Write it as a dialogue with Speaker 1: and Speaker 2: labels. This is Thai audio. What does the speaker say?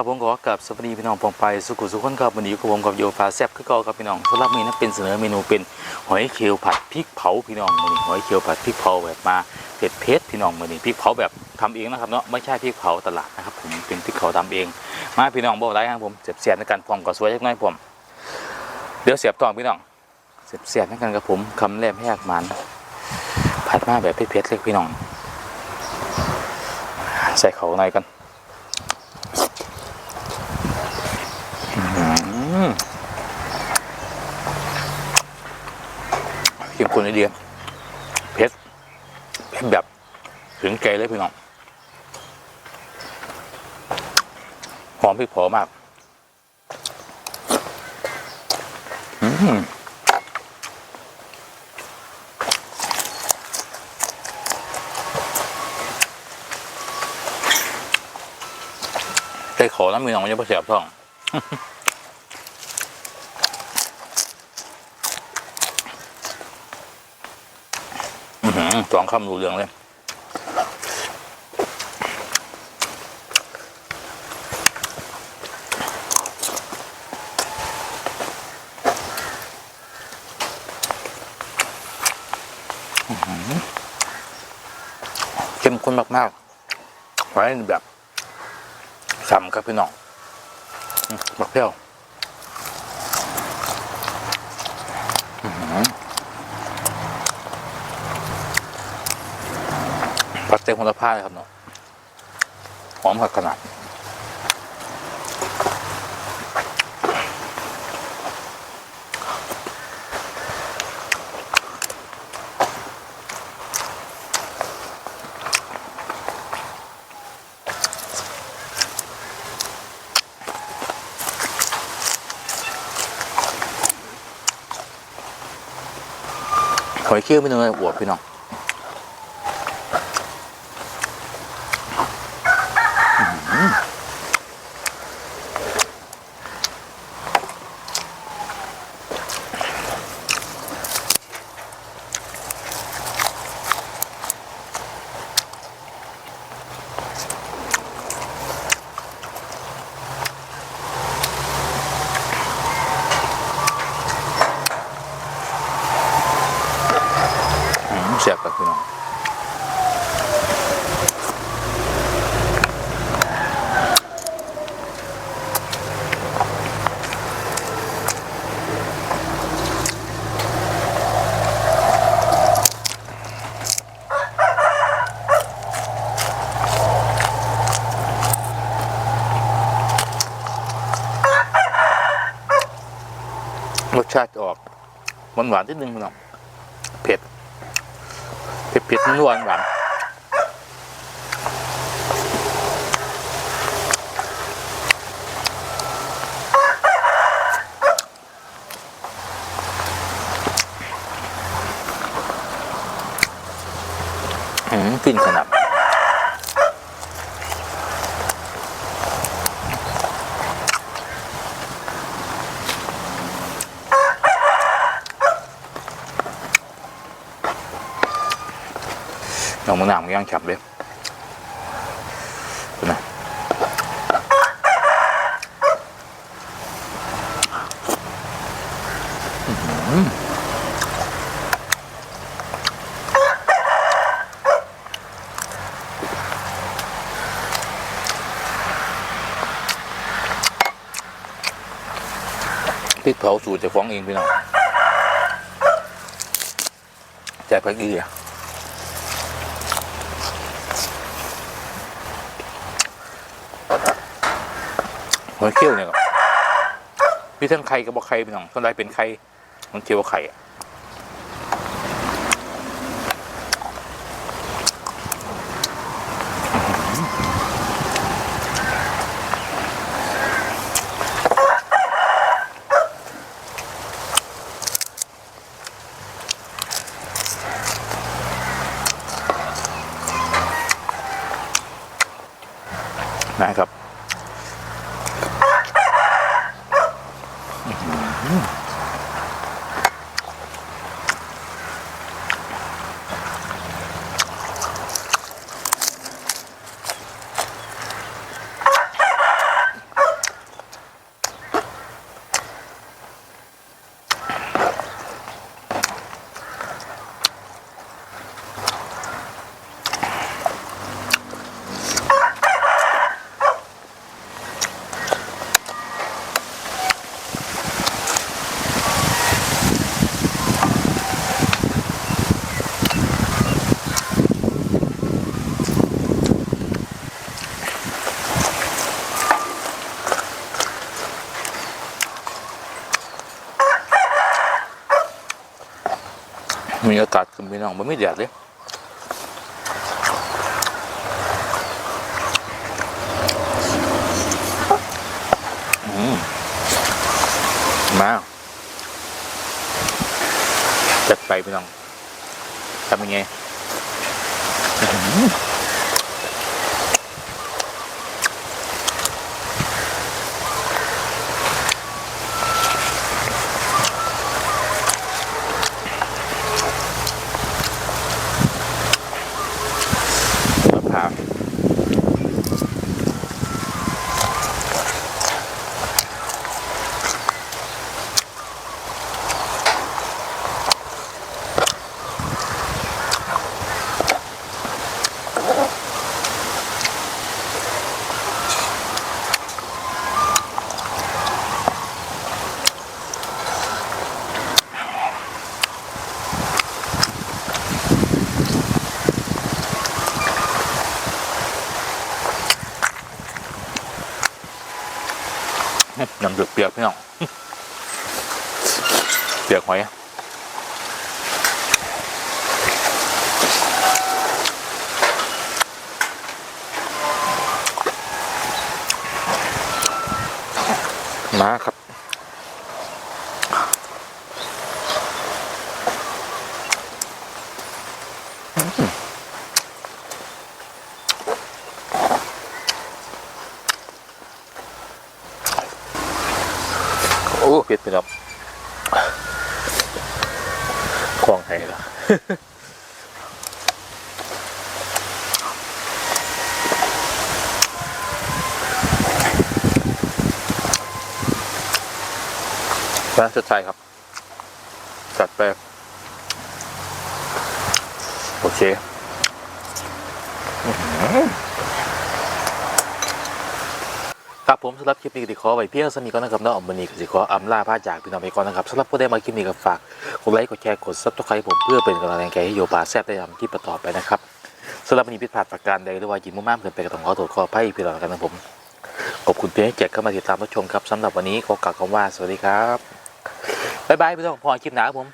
Speaker 1: ครับผมขอกับสวัสดีพี่น้องปองไปสุขุสุขคนครับวันนี้อยู่กับผมกับโยฟาแซบคือเก่าครับพี่น้องสำหรับมื้อนี้นะเป็นเสนอเมนูเป็นหอยเชลล์ผัดพริกเผาพี่น้องมื้อนี้หอยเชลล์ผัดพริกเผาแบบมาเผ็ดเผ็ดพี่น้องมื้อนี้พริกเผาแบบทำเองนะครับเนาะไม่ใช่พริกเผาตลาดนะครับผมเป็นพริกเผาทำเอง มาพี่น้องบอกไรครับผมเสียบๆในการพอมก็สวยจักน่อยผมเดี๋ยวเสียบต่อพี่น้องเสียบๆในกันกับผมคำแรกแหกมันผัดมาแบบเผ็ดๆเลยพี่น้อง ใส่เขาในกัน อืม เข้มข้นไอเดียเผ็ดเผ็ดแบบถึงใจเลยพี่น้องหอมพริกเผามาก อืมใจขอแล้วมีน้องมันจะเสียบท้อง อื้อหือ สองคำรู้เรื่องเลยอื้อหือเข้มข้นมากๆไว้แบบสำครับพี่น้องอืมบักเปรี้ยวอื้อหือ ผัดเต็มคุณภาพเลยครับเนาะหอมผักขนาดหอยเคี้ยวไม่เนยอวบพี่น้อง อื ชาติออกหวานหวานๆนิดนึงเน้องเผ็ดเผ็ดเผ็ดนวลหวานอืมฟินขนาด มะนาวมันย่างฉับเลยนะอื้อหือพริกเผาสูตรจะฟ้องเองพี่น้องใจพักดีอะ หอยเขี้ยวเนี่ยครับพี่ท่านไข่กับบอกไข่พี่น้องท่านใดเป็นไข่มันเคี่ยวไข่อะนะครับ อ มีอากาศขึ้นพี่น้องมันไม่แดดเลยอืมมาจัดไปพี่น้องทำยังไงอื้อหือมะพร้าวน้ำเดือดเปียกพี่น้อง เปียกหอยมาครับ โอ้เผ็ดไปครับ คลองไหรอร้านสุดท้ายครับ จัดไปโอเค ครับผมสำหรับคลิปนี้ก็สิขอไว้เพียงสมีก่อนนะครับนาะวันนี้ก็สิขออำลาพาจากพี่น้องไปก่อนนะครับสำหรับผู้ใดมาคลิปนี้ก็ฝากกดไลค์กดแชร์กดซับสไครต์ผมเพื่อเป็นกำลังใจให้โยบาแซ่บได้ทำคลิปต่อไปนะครับสำหรับวันนี้ผิดพลาดประการใดหรือว่ายินมุ่งมั่นเกินไปก็ต้องขอโทษขออภัยพี่น้องกันนะผมขอบคุณเพียงให้แจกเข้ามาติดตามรับชมครับสำหรับวันนี้ขอกล่าวคำว่าสวัสดีครับบ๊ายบายพี่น้องพอคลิปหนาครับผม